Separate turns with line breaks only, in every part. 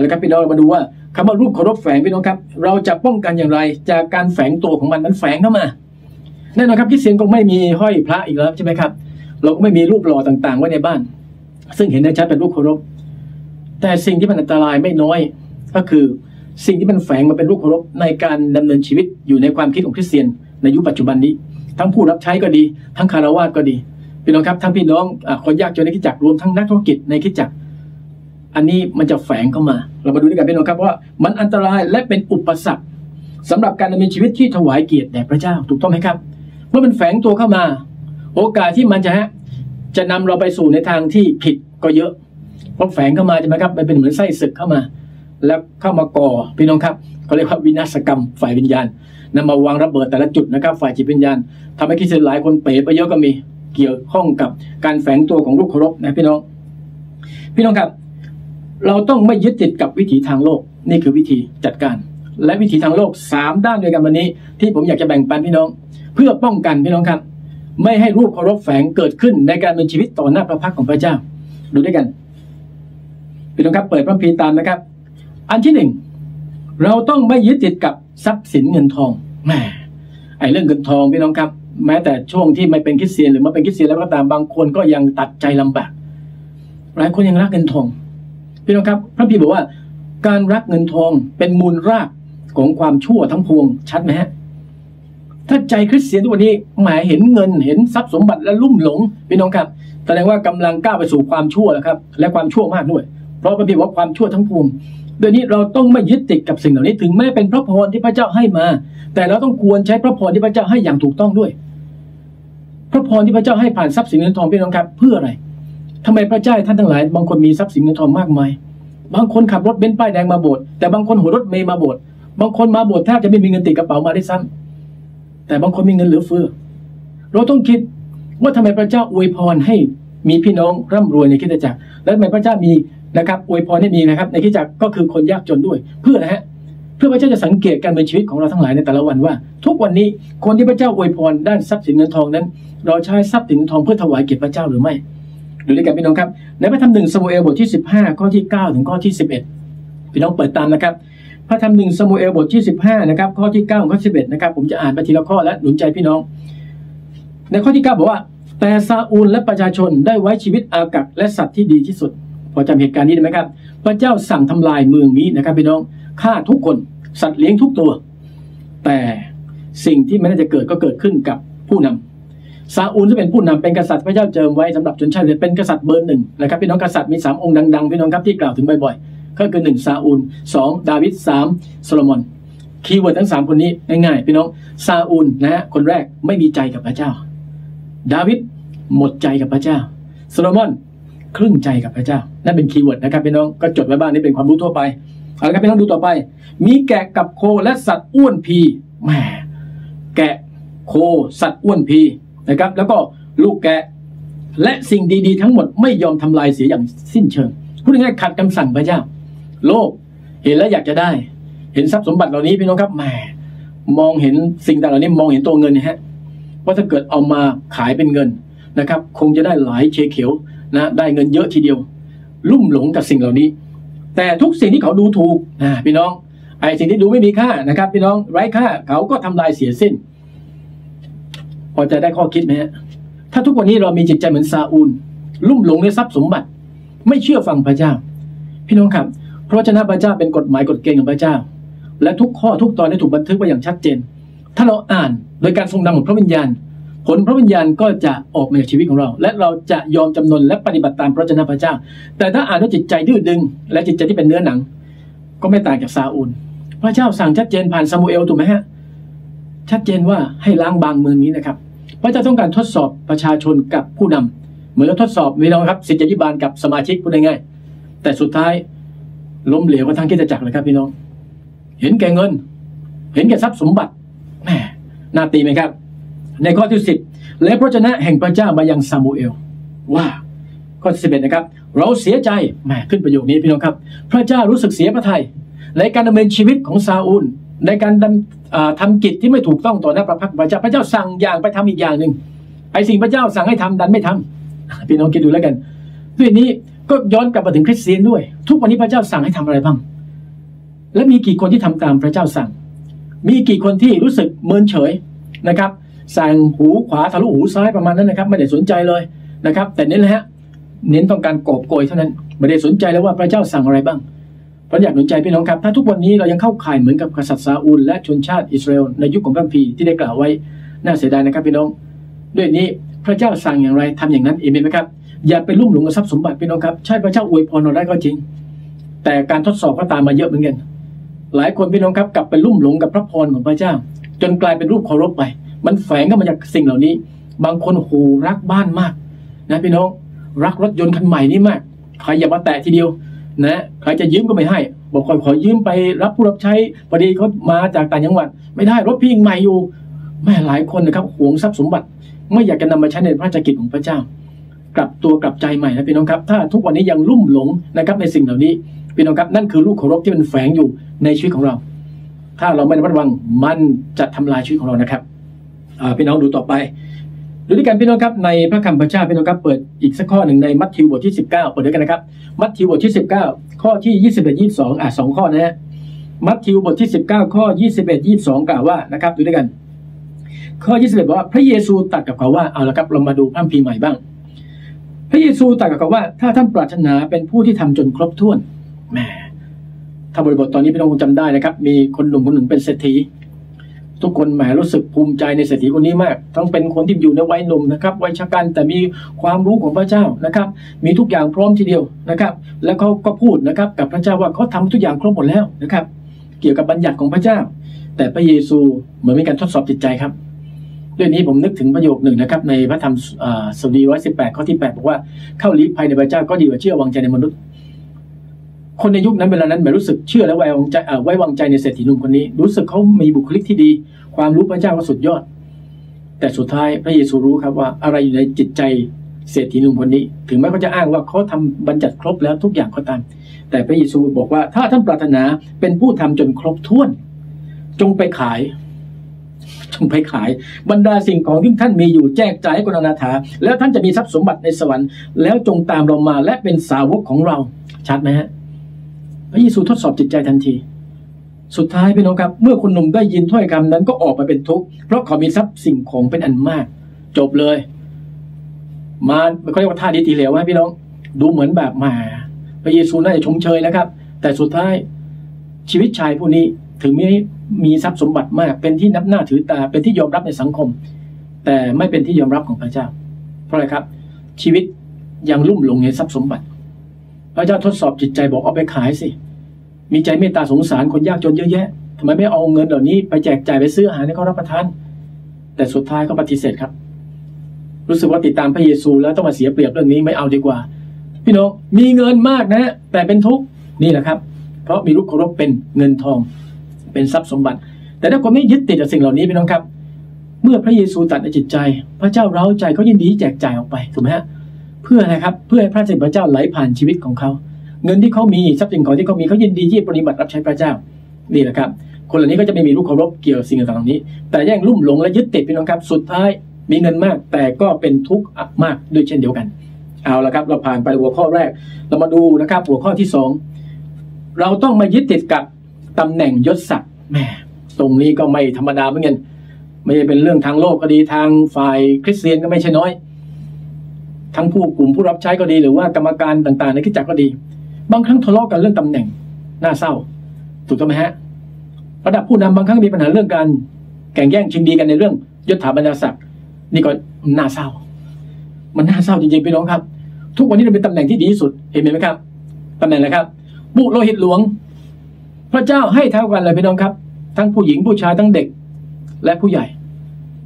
แล้วครับพี่น้องเรามาดูว่าคำว่ารูปเคารพแฝงพี่น้องครับ เราจะป้องกันอย่างไร จากการแฝงตัวของมันมันแฝงเข้ามาแน่นอนครับคริสเตียนก็ไม่มีห้อยพระอีกแล้วใช่ไหมครับ เราก็ไม่มีรูปหล่อต่างๆ ไว้ในบ้าน ซึ่งเห็นได้ชัดเป็นรูปเคารพ แต่สิ่งที่มันอันตรายไม่น้อย ก็คือสิ่งที่มันแฝงมาเป็นรูปเคารพในการดำเนินชีวิตอยู่ในความคิดของคริสเตียนในยุคปัจจุบันนี้ ทั้งผู้รับใช้ก็ดี ทั้งคารวะก็ดีพี่น้องครับทั้งพี่น้องคนยากจนในคิดจักรรวมทั้งนักธุรกิจในคิดจักร อันนี้มันจะแฝงเข้ามา เรามาดูด้วยกันพี่น้องครับว่ามันอันตรายและเป็นอุปสรรคสำหรับการดำเนินชีวิตที่ถวายเกียรติแด่พระเจ้าถูกต้องไหมครับ เมื่อมันแฝงตัวเข้ามา โอกาสที่มันจะฮะจะนำเราไปสู่ในทางที่ผิดก็เยอะเพราะแฝงเข้ามาใช่ไหมครับมันเป็นเหมือนไส้ศึกเข้ามา แล้วเข้ามาก่อพี่น้องครับเขาเรียกว่าวินาศกรรมฝ่ายวิญญาณนำมาวางระเบิดแต่ละจุดนะครับ ฝ่ายจิตวิญญาณทำให้คริสเตียนหลายคนเป๋ไปเยอะก็มีเกี่ยวข้องกับการแฝงตัวของลูกเคารพนะพี่น้อง พี่น้องครับ เราต้องไม่ยึดติดกับวิถีทางโลกนี่คือวิธีจัดการ และวิถีทางโลกสามด้านด้วยกันวันนี้ ที่ผมอยากจะแบ่งปันพี่น้อง เพื่อป้องกันพี่น้องครับ ไม่ให้รูปเคารพแฝงเกิดขึ้นในการเป็นชีวิตต่อหน้าพระพักของพระเจ้า ดูด้วยกันพี่น้องครับเปิดพระพีตามนะครับ อันที่หนึ่งเราต้องไม่ยึดติดกับทรัพย์สินเงินทองแหมไอ้เรื่องเงินทองพี่น้องครับ แม้แต่ช่วงที่ไม่เป็นคริสเตียนหรือมาเป็นคริสเตียนแล้วก็ตามบางคนก็ยังตัดใจลำบากหลายคนยังรักเงินทอง พี่น้องครับ พระพีบอกว่า การรักเงินทองเป็นมูลรากของความชั่วทั้งพวงชัดไหมฮะถ้าใจคริสเตียนทุกวันนี้หมายเห็นเงินเห็นทรัพย์สมบัติและลุ่มหลงพี่น้องครับแสดงว่ากำลังก้าวไปสู่ความชั่วแล้วครับ และความชั่วมากด้วย เพราะพระพีบอกว่าความชั่วทั้งพวงโดยนี้เราต้องไม่ยึดติดกับสิ่งเหล่านี้ ถึงแม้เป็นพระพรที่พระเจ้าให้มา แต่เราต้องควรใช้พระพรที่พระเจ้าให้อย่างถูกต้องด้วย พระพรที่พระเจ้าให้ผ่านทรัพย์สินเงินทองพี่น้องครับ เพื่ออะไร ทำไมพระเจ้าท่านทั้งหลาย บางคนมีทรัพย์สินเงินทองมากมาย บางคนขับรถเบนซ์ป้ายแดงมาโบสถ์แต่บางคนหัวรถเมย์มาโบสถ์บางคนมาโบสถ์แทบจะไม่มีเงินติดกระเป๋ามาได้ซ้ำแต่บางคนมีเงินเหลือเฟือ เราต้องคิดว่าทำไมพระเจ้าอวยพรให้มีพี่น้องร่ำรวยในคิดจักร และทำไมพระเจ้ามีนะครับอวยพรให้มีนะครับ ในคิดจักรก็คือคนยากจนด้วย เพื่อนะฮะเพื่อพระเจ้าจะสังเกตการเป็นชีวิตของเราทั้งหลายในแต่ละวันว่า ทุกวันนี้คนที่พระเจ้าอวยพรด้านทรัพย์สินเงินทองนั้น เราใช้ทรัพย์สินเงินทองเพื่อถวายเกียรติพระเจ้าหรือไม่ ดูด้วยกันพี่น้องครับ ในพระธรรมหนึ่งสมุเอลบทที่ 15 ข้อที่ 9 ถึงข้อที่ 11 พี่น้องเปิดตามนะครับ พระธรรมหนึ่งสมุเอลบทที่ 15 นะครับ ข้อที่ 9 ข้อ 11 นะครับ ผมจะอ่านไปทีละข้อและหนุนใจพี่น้อง ในข้อที่ 9 บอกว่า แต่ซาอูลและประชาชนได้ไว้ชีวิตอากักและสัตว์ที่ดีที่สุด พอจำเหตุการณ์นี้ได้ไหมครับ พระเจ้าสั่งทำลายเมืองนี้นะครับพี่น้อง ฆ่าทุกคน สัตว์เลี้ยงทุกตัว แต่สิ่งที่ไม่น่าจะเกิดก็เกิดขึ้นกับผู้นำ ซาอูลที่เป็นผู้นำเป็นกษัตริย์พระเจ้าเจิมไว้สำหรับชนชาติเป็นกษัตริย์เบอร์หนึ่งนะครับพี่น้องกษัตริย์มีสามองค์ดังๆพี่น้องครับที่กล่าวถึงบ่อยๆก็คือหนึ่งซาอูลสองดาวิดสามโซโลมอนคีย์เวิร์ดทั้งสามคนนี้ง่ายๆพี่น้องซาอูลนะฮะคนแรกไม่มีใจกับพระเจ้า ดาวิดหมดใจกับพระเจ้าโซโลมอนครึ่งใจกับพระเจ้า นั่นเป็นคีย์เวิร์ดนะครับพี่น้องก็จดไว้บ้างนี่เป็นความรู้ทั่วไปเอาละครับพี่น้องดูต่อไป มีแกะกับโคและสัตว์อ้วนพีแหมแกะโคสัตว์อ้วนพี นะครับ แล้วก็ลูกแกะและสิ่งดีๆ ทั้งหมดไม่ยอมทำลายเสียอย่างสิ้นเชิงพูดง่ายๆขัดคำสั่งพระเจ้า โลกเห็นแล้วอยากจะได้ เห็นทรัพย์สมบัติเหล่านี้พี่น้องครับแหมมองเห็นสิ่งต่างเหล่านี้มองเห็นตัวเงินนะฮะว่าถ้าเกิดเอามาขายเป็นเงินนะครับ คงจะได้หลายเชเขียวนะได้เงินเยอะทีเดียว ลุ่มหลงกับสิ่งเหล่านี้ แต่ทุกสิ่งที่เขาดูถูกนะพี่น้องไอ้สิ่งที่ดูไม่มีค่านะครับ พี่น้องไร้ค่าเขาก็ทำลายเสียสิ้น พอจะได้ข้อคิดไหมฮะถ้าทุกวันนี้เรามีจิตใจเหมือนซาอูล ลุ่มหลงในทรัพย์สมบัติ ไม่เชื่อฟังพระเจ้า พี่น้องครับพระชนะพระเจ้าเป็นกฎหมายกฎเกณฑ์ของพระเจ้า และทุกข้อทุกตอนได้ถูกบันทึกไว้อย่างชัดเจน ถ้าเราอ่านโดยการทรงนำของพระวิญญาณ ผลพระวิญญาณก็จะออกมาจากชีวิตของเรา และเราจะยอมจำนนและปฏิบัติตามพระชนะพระเจ้า แต่ถ้าอ่านด้วยจิตใจดื้อดึง และจิตใจที่เป็นเนื้อหนัง ก็ไม่ต่างจากซาอูล พระเจ้าสั่งชัดเจนผ่านซามูเอลถูกไหมฮะชัดเจนว่าให้ล้างบางเมืองนี้นะครับ พระเจ้าต้องการทดสอบประชาชนกับผู้นำเหมือนเราทดสอบมีน้องครับสิทธิบาลกับสมาชิกพูดง่ายๆแต่สุดท้ายล้มเหลวกระทั่งคิดจักรเลยครับพี่น้อง เห็นแก่เงิน เห็นแก่ทรัพย์สมบัติแหมน่าตีไหมครับ ในข้อที่สิบและพระชนะแห่งพระเจ้ามายังซามูเอลว่าข้อที่สิบเอ็ดนะครับ เราเสียใจแหมขึ้นประโยคนี้พี่น้องครับ พระเจ้ารู้สึกเสียพระทัยในการดำเนินชีวิตของซาอูล ในการทำกิจที่ไม่ถูกต้องต่อหน้าพระพักพระเจ้าพระเจ้าสั่งอย่างไปทำอีกอย่างหนึ่งไอ้สิ่งพระเจ้าสั่งให้ทำดันไม่ทำพี่น้องคิดดูแล้วกันด้วยนี้ก็ย้อนกลับมาถึงคริสเตียนด้วย ทุกวันนี้พระเจ้าสั่งให้ทำอะไรบ้าง และมีกี่คนที่ทำตามพระเจ้าสั่ง มีกี่คนที่รู้สึกเมินเฉยนะครับ สั่งหูขวาทะลุหูซ้ายประมาณนั้นนะครับ ไม่ได้สนใจเลยนะครับ แต่เน้นเลยฮะเน้นต้องการกอบโกยเท่านั้นไม่ได้สนใจแล้วว่าพระเจ้าสั่งอะไรบ้าง พราะอยากหนุนใจพี่น้องครับ ถ้าทุกวันนี้เรายังเข้าข่ายเหมือนกับกษัตริย์ซาอูลและชนชาติอิสราเอลในยุคของพระพีที่ได้กล่าวไว้ น่าเสียดายนะครับพี่น้อง ด้วยนี้พระเจ้าสั่งอย่างไรทำอย่างนั้นเองไหมครับ อย่าไปลุ่มหลงกับทรัพย์สมบัติพี่น้องครับ ใช่พระเจ้าอวยพรเราได้ก็จริง แต่การทดสอบก็ตามมาเยอะเหมือนกัน หลายคนพี่น้องครับกลับไปลุ่มหลงกับพระพรของพระเจ้า จนกลายเป็นรูปเคารพไป มันแฝงก็มาจากสิ่งเหล่านี้ บางคนโหรักบ้านมาก นะพี่น้อง รักรถยนต์คันใหม่นี่มาก ใครอย่ามาแตะทีเดียว นะใครจะยืมก็ไม่ให้ บอกขอขอยืมไปรับผู้รับใช้พอดีเขามาจากต่างจังหวัด ไม่ได้รถพี่ยังใหม่อยู่แม่หลายคนนะครับหวงทรัพย์สมบัติ ไม่อยากจะนำมาใช้ในพระราชกิจของพระเจ้า กลับตัวกลับใจใหม่นะพี่น้องครับ ถ้าทุกวันนี้ยังลุ่มหลงนะครับในสิ่งเหล่านี้พี่น้องครับนั่นคือลูกเคารพที่มันแฝงอยู่ในชีวิตของเรา ถ้าเราไม่ระมัดระวังมันจะทำลายชีวิตของเรานะครับพี่น้องดูต่อไป ดูด้วยกันพี่น้องครับในพระคำพระเจ้าพี่น้องครับเปิดอีกสักข้อหนึ่งในมัทธิวบทที่ 19 เปิดด้วยกันนะครับ มัทธิวบทที่ 19 ข้อที่ 21 22 อะสองข้อนะฮะมัทธิวบทที่ 19 ข้อ 21 22 กล่าวว่านะครับดูด้วยกัน ข้อ 21บอกว่าพระเยซูตรัสกับเขาว่าเอาละครับเรามาดูพระคัมภีร์ใหม่บ้าง พระเยซูตรัสกับเขาว่า ถ้าท่านปรารถนาเป็นผู้ที่ทำจนครบถ้วนแหมถ้าบริบทตอนนี้พี่น้องคงจำได้นะครับ มีคนหนุ่มคนหนึ่งเป็นเศรษฐี ทุกคนแหมรู้สึกภูมิใจในเศรษฐีคนนี้มาก ทั้งเป็นคนที่อยู่ในวัยหนุ่มนะครับวัยชะกันแต่มีความรู้ของพระเจ้านะครับ มีทุกอย่างพร้อมทีเดียวนะครับ แล้วเขาก็พูดนะครับ กับพระเจ้าว่าเขาทำทุกอย่างครบหมดแล้วนะครับ เกี่ยวกับบัญญัติของพระเจ้า แต่พระเยซูเหมือนมีการทดสอบจิตใจครับเรื่องนี้ผมนึกถึงประโยคหนึ่งนะครับ ในพระธรรมสดีร้อยสิบแปดข้อที่แปดบอกว่าเข้าลี้ภัยในพระเจ้าก็ดีกว่าเชื่อวางใจในมนุษย์ คนในยุคนั้นเวลานั้นแบบรู้สึกเชื่อและไว้วางใจไว้วางใจในเศรษฐีหนุ่มคนนี้ รู้สึกเขามีบุคลิกที่ดี ความรู้พระเจ้าก็สุดยอด แต่สุดท้ายพระเยซูรู้ครับว่าอะไรอยู่ในจิตใจเศรษฐีหนุ่มคนนี้ ถึงแม้เขาจะอ้างว่าเขาทำบัญญัติครบแล้วทุกอย่างเขาตาม แต่พระเยซูบอกว่า ถ้าท่านปรารถนาเป็นผู้ทำจนครบถ้วน จงไปขาย จงไปขาย บรรดาสิ่งของที่ท่านมีอยู่แจกจ่ายให้คนอนาถาแล้วท่านจะมีทรัพย์สมบัติในสวรรค์แล้วจงตามเรามาและเป็นสาวกของเราชัดไหมฮะ ระเยซูทดสอบจิตใจทันที สุดท้ายพี่น้องครับ เมื่อคนหนุ่มได้ยินถ้อยคำนั้นก็ออกมาเป็นทุกข์เพราะเขามีทรัพย์สิ่งของเป็นอันมาก จบเลย มาเขาเรียกว่าท่าดีทีเหลวว่าพี่น้อง ดูเหมือนแบบมา พระเยซูน่าจะชมเชยนะครับ แต่สุดท้ายชีวิตชายผู้นี้ถึงมีมีทรัพย์สมบัติมาก เป็นที่นับหน้าถือตาเป็นที่ยอมรับในสังคม แต่ไม่เป็นที่ยอมรับของพระเจ้า เพราะอะไรครับ ชีวิตยังลุ่มหลงในทรัพย์สมบัติ พระเจ้าทดสอบจิตใจบอกเอาไปขายสิ มีใจเมตตาสงสารคนยากจนเยอะแยะทำไมไม่เอาเงินเหล่านี้ไปแจกจ่ายไปซื้ออาหารให้เขารับประทาน แต่สุดท้ายก็ปฏิเสธครับ รู้สึกว่าติดตามพระเยซูแล้วต้องมาเสียเปรียบเรื่องนี้ไม่เอาดีกว่า พี่น้องมีเงินมากนะ แต่เป็นทุกข์นี่แหละครับ เพราะมีรูปเคารพเป็นเงินทอง เป็นทรัพย์สมบัติ แต่ถ้าคนไม่ยึดติดกับสิ่งเหล่านี้พี่น้องครับ เมื่อพระเยซูตัดในจิตใจ พระเจ้าเร้าใจเขายินดีแจกจ่ายออกไปถูกไหมฮะ เพื่ออะครับเพื่อให้พระเจ้าพระเจ้าไหลผ่านชีวิตของเขา เงินที่เขามีทรัพย์สินของที่เขามีเขายินดีที่ปฏิบัติรับใช้พระเจ้านี่แหละครับ คนเหล่านี้ก็จะไม่มีลูกเคารพเกี่ยวสิ่งต่างๆนี้ แต่แย่งลุ่มหลงและยึดติดพี่น้องครับ สุดท้ายมีเงินมาก แต่ก็เป็นทุกข์มากด้วยเช่นเดียวกัน เอาละครับ เราผ่านไปหัวข้อแรก เรามาดูนะครับ หัวข้อที่สองเราต้องมายึดติดกับตำแหน่งยศศักดิ์แม่ตรงนี้ก็ไม่ธรรมดาเหมือนกันไม่ใช่เป็นเรื่องทางโลกก็ดีทางฝ่ายคริสเตียนก็ไม่ใช่น้อย ทั้งผู้กลุ่มผู้รับใช้ก็ดีหรือว่ากรรมการต่างๆ ในคิดจักก็ดี บางครั้งทะเลาะกันเรื่องตำแหน่งน่าเศร้า ถูกต้องไหมฮะระดับผู้นำบางครั้งมีปัญหาเรื่องการแข่งแย่งชิงดีกันในเรื่องยศถาบรรดาศักดิ์นี่ก็น่าเศร้า มันน่าเศร้าจริงๆพี่น้องครับ ทุกวันนี้เราเป็นตำแหน่งที่ดีที่สุดเห็นไหมครับตำแหน่งอะไรครับ บุโรหิตหลวง พระเจ้าให้เท่ากันเลยพี่น้องครับ ทั้งผู้หญิงผู้ชายทั้งเด็ก และผู้ใหญ่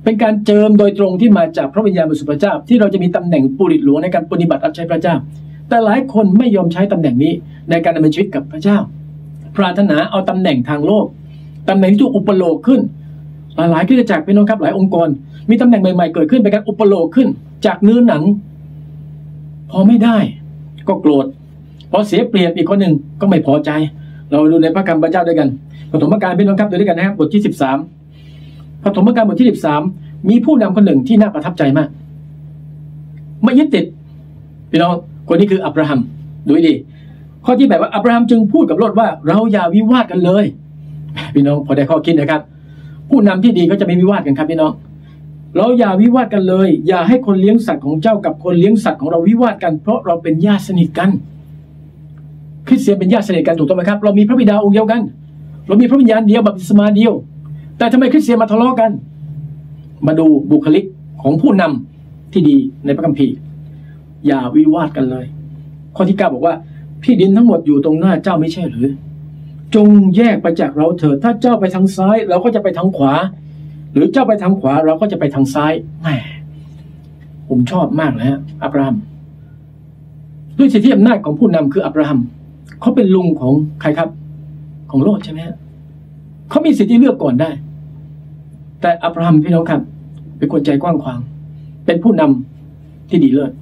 เป็นการเจิมโดยตรงที่มาจากพระวิญญาณบริสุทธิ์พระเจ้า ที่เราจะมีตำแหน่งปุริตหลวงในการปฏิบัติรับใช้พระเจ้า แต่หลายคนไม่ยอมใช้ตำแหน่งนี้ในการดำเนินชีวิตกับพระเจ้า ปรารถนาเอาตำแหน่งทางโลกตำแหน่งที่ถูกอุปโลกขึ้น หลายๆที่จะจากพี่น้องครับหลายองค์กร มีตำแหน่งใหม่ๆเกิดขึ้นเป็นการอุปโลกขึ้น จากเนื้อหนัง พอไม่ได้ ก็โกรธพอเสียเปรียบอีกคนหนึ่งก็ไม่พอใจ เราดูในพระคำพระเจ้าด้วยกันปฐมกาลพี่น้องครับดูด้วยกันนะครับบทที่สิบสาม ปฐมกาลบทที่สิบสามมีผู้นำคนหนึ่งที่น่าประทับใจมาก ไม่ยึดติดพี่น้องคนนี้คืออับราฮัมดูให้ดี ข้อที่แบบว่าอับราฮัมจึงพูดกับโลดว่า เราอย่าวิวาทกันเลย พี่น้องพอได้ข้อคิดนะครับ ผู้นำที่ดีก็จะไม่วิวาทกันครับพี่น้องเราอย่าวิวาทกันเลย อย่าให้คนเลี้ยงสัตว์ของเจ้ากับคนเลี้ยงสัตว์ของเราวิวาทกัน เพราะเราเป็นญาติสนิทกันคริสเตียนเป็นญาติสนิทกันถูกต้องไหมครับ เรามีพระบิดาองค์เดียวกัน เรามีพระวิญญาณเดียวบัพติศมาเดียว แต่ทำไมคริสเตียนมาทะเลาะกัน มาดูบุคลิกของผู้นำที่ดีในพระคัมภีร์ อย่าวิวาทกันเลย ข้อที่เก้าบอกว่าที่ดินทั้งหมดอยู่ตรงหน้าเจ้าไม่ใช่หรือ จงแยกไปจากเราเถิดถ้าเจ้าไปทางซ้าย เราก็จะไปทางขวา หรือเจ้าไปทางขวาเราก็จะไปทางซ้ายแหมผมชอบมากเลยฮะอับราฮัมด้วยสิทธิอำนาจของผู้นำคืออับราฮัมเขาเป็นลุงของใครครับ ของโลดใช่ไหมฮะเขามีสิทธิเลือกก่อนได้ แต่อับราฮัมพี่น้องครับ เป็นคนใจกว้างขวาง เป็นผู้นำที่ดีเลิศ